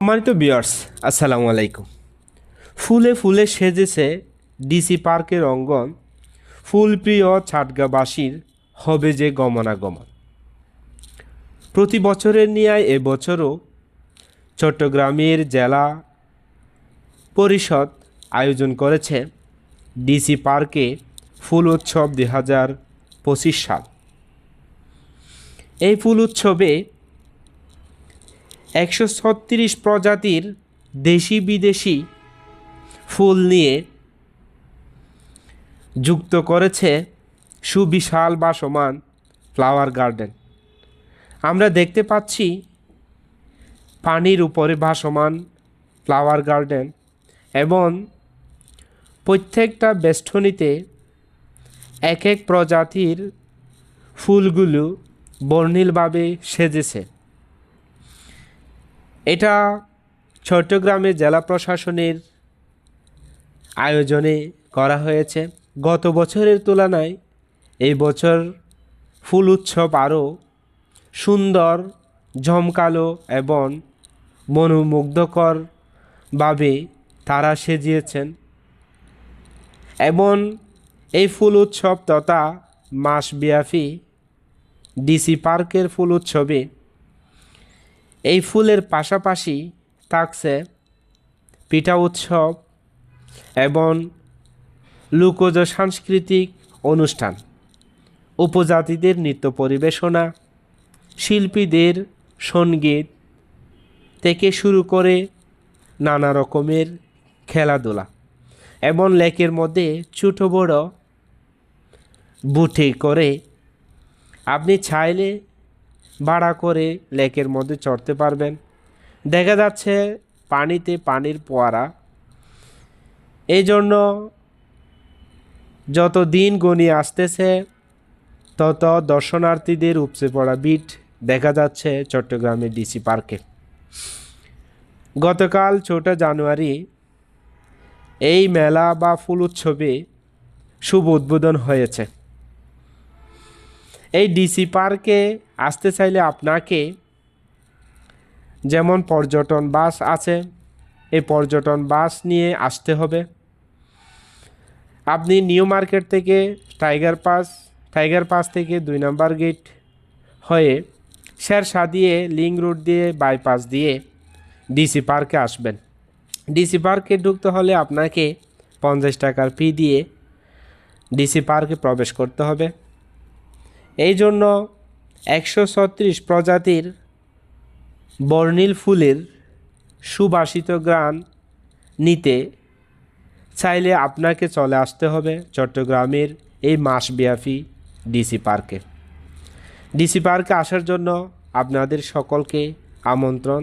সম্মানিত বিয়ার্স আসসালামু আলাইকুম। ফুলে ফুলে সেজেছে ডিসি পার্কের অঙ্গন, ফুলপ্রিয় ছাটগাবাসীর হবে যে গমনাগমন। প্রতি বছরের ন্যায় এবছরও চট্টগ্রামের জেলা পরিষদ আয়োজন করেছে ডিসি পার্কে ফুল উৎসব দুই হাজার পঁচিশ সাল। এই ফুল উৎসবে একশো ছত্রিশ প্রজাতির দেশি বিদেশি ফুল নিয়ে যুক্ত করেছে সুবিশাল বাসমান ফ্লাওয়ার গার্ডেন। আমরা দেখতে পাচ্ছি পানির উপরে ভাসমান ফ্লাওয়ার গার্ডেন এবং প্রত্যেকটা বেষ্টনীতে এক এক প্রজাতির ফুলগুলো বর্ণিলভাবে সেজেছে। এটা চট্টগ্রামে জেলা প্রশাসনের আয়োজনে করা হয়েছে। গত বছরের তুলনায় এই বছর ফুল উৎসব আরও সুন্দর জমকালো এবং মনোমুগ্ধকরভাবে তারা সেজিয়েছেন। এবং এই ফুল উৎসব তথা মাসব্যাপী ডিসি পার্কের ফুল উৎসবে এই ফুলের পাশাপাশি থাকছে পিঠা উৎসব এবং লোকজ সাংস্কৃতিক অনুষ্ঠান, উপজাতিদের নৃত্য পরিবেশনা, শিল্পীদের সংগীত থেকে শুরু করে নানা রকমের খেলাধুলা এবং লেকের মধ্যে ছোটো বড় বুটে করে আপনি চাইলে ভাড়া করে লেকের মধ্যে চড়তে পারবেন। দেখা যাচ্ছে পানিতে পানির পোয়ারা। এই জন্য যত দিন গনিয়ে আসতেছে, তত দর্শনার্থীদের উপচে পড়া বিট দেখা যাচ্ছে চট্টগ্রামের ডিসি পার্কে গতকাল চৌঠা জানুয়ারি এই মেলা বা ফুল উৎসবে শুভ উদ্বোধন হয়েছে। এই ডিসি পার্কে আসতে চাইলে আপনাকে যেমন পর্যটন বাস আছে, এই পর্যটন বাস নিয়ে আসতে হবে। আপনি নিউ মার্কেট থেকে টাইগার পাস টাইগার পাস থেকে দুই নম্বর গেট হয়ে শেরশাহ দিয়ে লিং রোড দিয়ে বাইপাস দিয়ে ডিসি পার্কে আসবেন। ডিসি পার্কে ঢুকতে হলে আপনাকে পঞ্চাশ টাকার ফি দিয়ে ডিসি পার্কে প্রবেশ করতে হবে। এই জন্য একশো ছত্রিশ প্রজাতির বর্ণিল ফুলের সুবাসিত গ্রাম নিতে চাইলে আপনাকে চলে আসতে হবে চট্টগ্রামের এই মাসব্যাপী ডিসি পার্কে। ডিসি পার্কে আসার জন্য আপনাদের সকলকে আমন্ত্রণ।